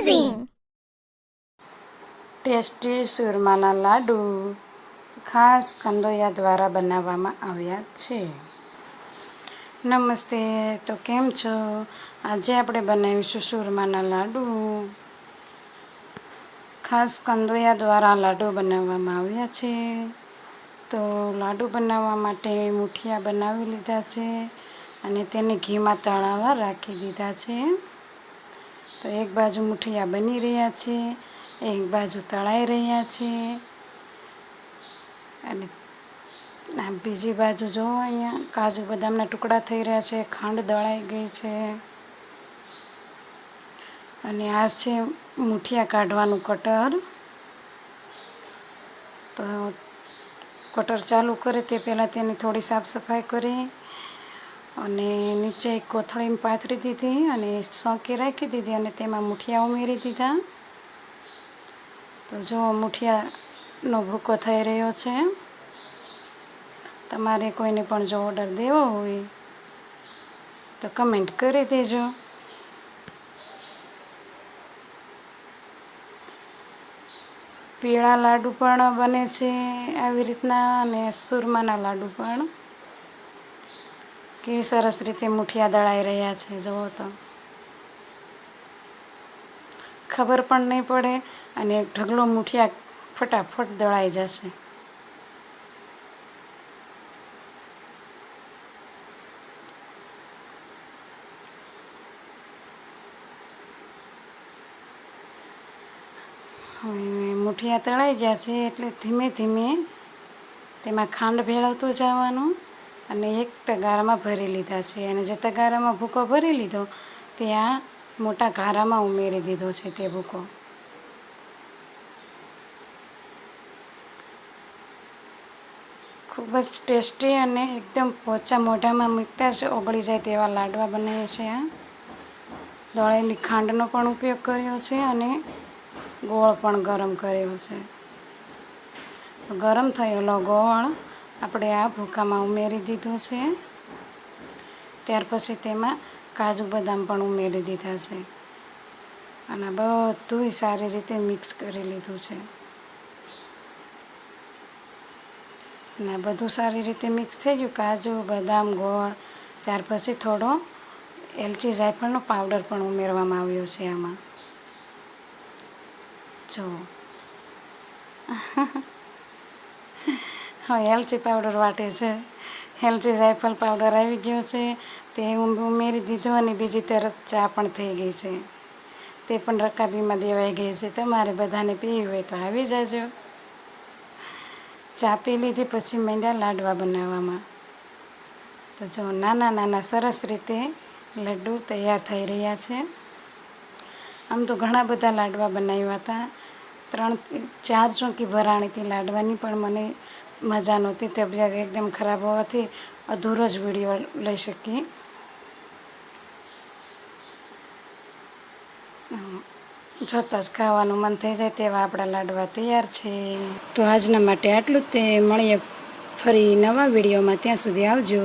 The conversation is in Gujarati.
amazing! ટેસ્ટી સુરમાના લાડુ. ખાસ કંદોયા દ્વારા બનાવવામાં આવ્યા છે. નમસ્તે, તો કેમ છો? આજે આપણે બનાવીશું સુરમાના લાડુ. ખાસ કંદોયા દ્વારા લાડુ બનાવવામાં આવ્યા છે. તો લાડુ બનાવવા માટે મુઠિયા બનાવી લીધા છે અને તેને ઘીમાં તળાવવા રાખી દીધા છે. તો એક બાજુ મુઠિયા બની રહ્યા છે, એક બાજુ તળાઈ રહ્યા છે. અને આ બીજી બાજુ જો અહીંયા કાજુ બદામના ટુકડા થઈ રહ્યા છે, ખાંડ દળાઈ ગઈ છે. અને આ છે મુઠિયા કાઢવાનું કટર. તો કટર ચાલુ કરે તે પહેલાં તેની થોડી સાફ સફાઈ કરી. અને નીચે એક કોથળીમાં પાથરી દીધી અને સોંકી રાખી દીધી અને તેમાં મુઠિયા ઉમેરી દીધા. તો જો મુઠિયાનો ભૂકો થઈ રહ્યો છે, તમારે કોઈને પણ જો ઓર્ડર દેવો હોય તો કમેન્ટ કરી દેજો. પીળા લાડુ પણ બને છે આવી રીતના અને સુરમાના લાડુ પણ. કેવી સરસ રીતે મુઠિયા દળાઈ રહ્યા છે, જુઓ તો. ખબર પણ નહીં પડે અને એક ઢગલો મુઠિયા ફટાફટ દળાઈ જશે. મુઠિયા તળાઈ ગયા છે એટલે ધીમે ધીમે તેમાં ખાંડ ભેળવતું જવાનું. અને એક તગારામાં ભરી લીધા છે. અને જે તગારામાં ભૂકો ભરી લીધો તે આ મોટા ઘારામાં ઉમેરી દીધો છે તે ભૂકો. ખૂબ જ ટેસ્ટી અને એકદમ પોચા મોઢામાં મૂકતા જ ઓગળી જાય તેવા લાડવા બનાવીએ છીએ આ. દળેલી ખાંડનો પણ ઉપયોગ કર્યો છે અને ગોળ પણ ગરમ કર્યો છે. ગરમ થયેલો ગોળ આપણે આ ભૂકામાં ઉમેરી દીધો છે. ત્યાર પછી તેમાં કાજુ બદામ પણ ઉમેરી દીધા છે. અને બધું સારી રીતે મિક્સ કરી લીધું છે. અને બધું સારી રીતે મિક્સ થઈ ગયું. કાજુ, બદામ, ગોળ, ત્યાર પછી થોડો એલચી જાયફળનો પાવડર પણ ઉમેરવામાં આવ્યો છે આમાં. જો હા એલચી પાવડર વાટે છે. એલચી જાયફળ પાવડર આવી ગયો છે. તે હું ઉમેરી દીધો અને બીજી તરફ ચા પણ થઈ ગઈ છે. તે પણ રકાબીમાં દેવાઈ ગઈ છે. તમારે બધાને પીવી હોય તો આવી જાજો. ચા પી લીધી, પછી માંડ્યા લાડવા બનાવવામાં. તો જો નાના નાના સરસ રીતે લડ્ડુ તૈયાર થઈ રહ્યા છે. આમ તો ઘણા બધા લાડવા બનાવ્યા હતા. ત્રણ, ચાર ચોંકી ભરાણીથી લાડવાની પણ મને મજા નહોતી તબિયત એકદમ ખરાબ હોવાથી અધૂરો જ વીડિયો લઈ શકીએ. જોતાં જ ખાવાનું મન થઈ જાય તેવા આપણા લાડવા તૈયાર છે. તો આજના માટે આટલું તે, મળીએ ફરી નવા વિડીયોમાં, ત્યાં સુધી આવજો.